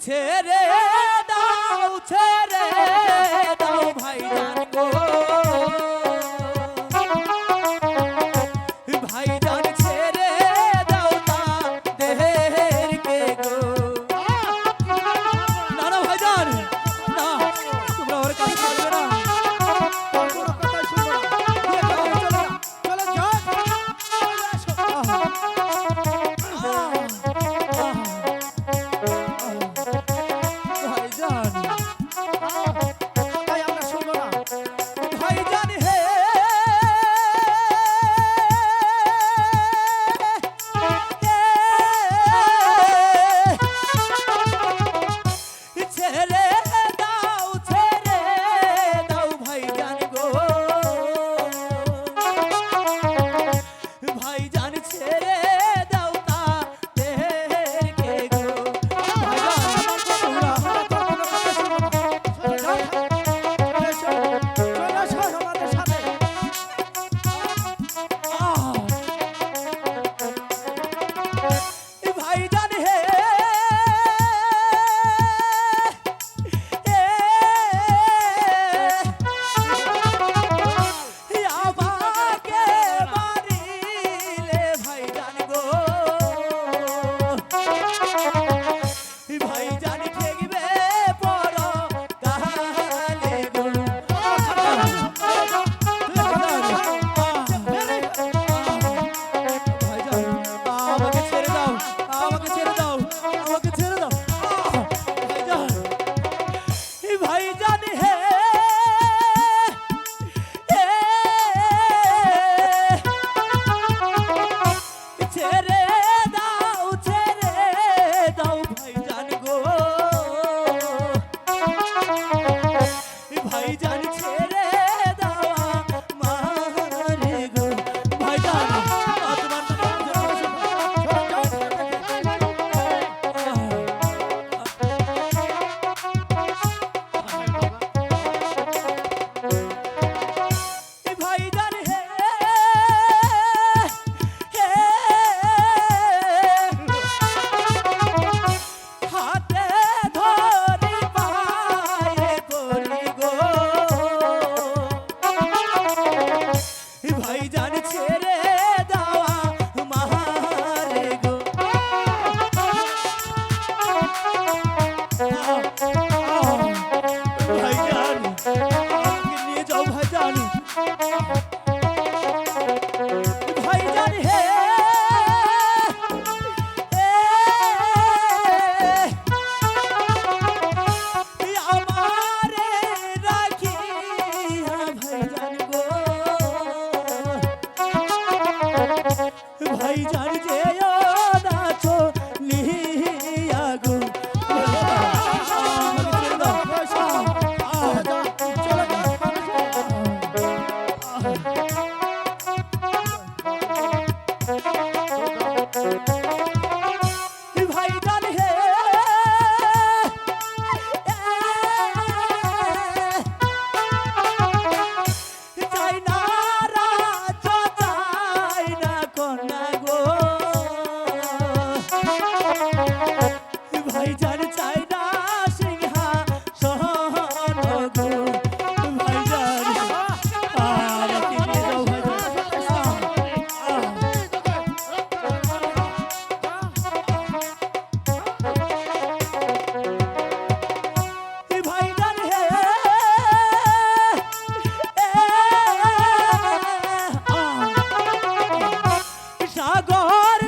tell Música সাগর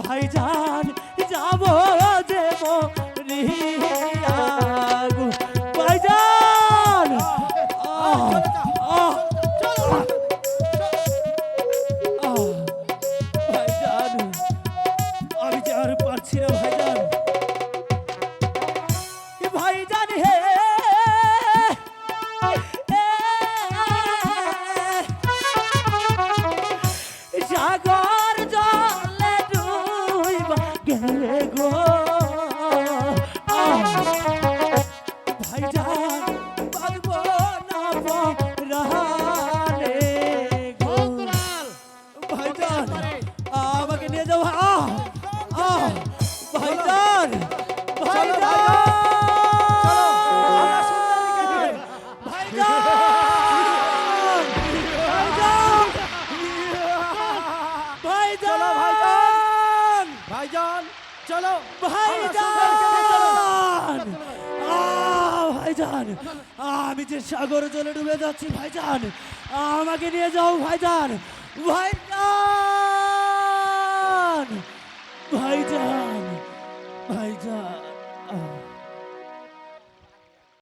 ভাইজান যাব দেব রিয়া চলো ভাইজান ভাইজান আমি যে সাগর জলে ডুবে যাচ্ছি ভাইজান আমাকে নিয়ে যাও ভাইজান ভাইজান ভাইজান ভাইজান